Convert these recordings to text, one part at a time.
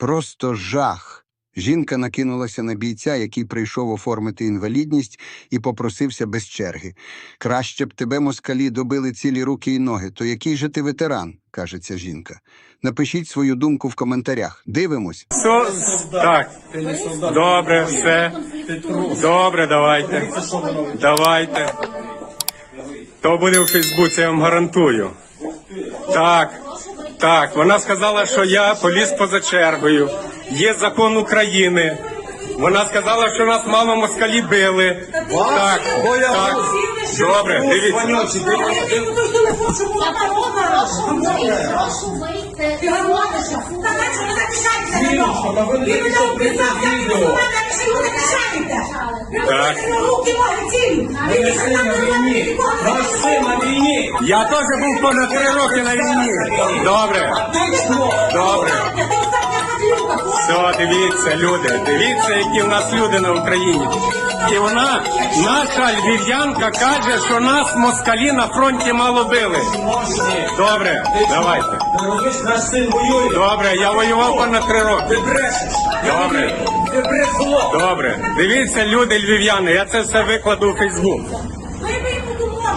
Просто жах. Жінка накинулася на бійця, який прийшов оформити інвалідність, і попросився без черги. Краще б тебе москалі добили цілі руки і ноги. То який же ти ветеран? каже ця жінка. Напишіть свою думку в коментарях. Дивимось. Со- Так. Добре, все. Добре, давайте. Давайте. То буде у Фейсбуці, я вам гарантую. Так. Так, вона сказала, що я поліз поза чергою. Є закон України. Вона сказала, що нас мало москалі били. Так, так. Добре, дивіться. Обіцяв, я не знаю, що ви захищаєте. Ви Так. руки ноги. Ви не знаєте, війні. Я теж був понад три роки на війні. Добре. Добре. Все, дивіться, люди, дивіться, які в нас люди на Україні. І вона, наша львів'янка, каже, що нас москалі на фронті мало били. Добре, давайте. Добре, я воював понад три роки. Добре, добре. Дивіться, люди львів'яни, я це все викладу у Фейсбук.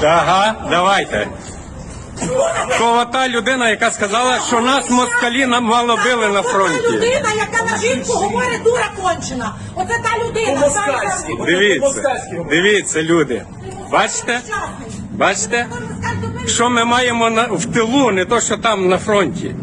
Ага, давайте. Кого та людина, яка сказала, що нас москалі нам мало били на Та фронті. людина, яка на жінку говорить, дура кончена. Оце та людина. По-москальськи. Дивіться, дивіться, люди. Бачите? Бачите? Що ми маємо на, в тилу, не то, що там на фронті.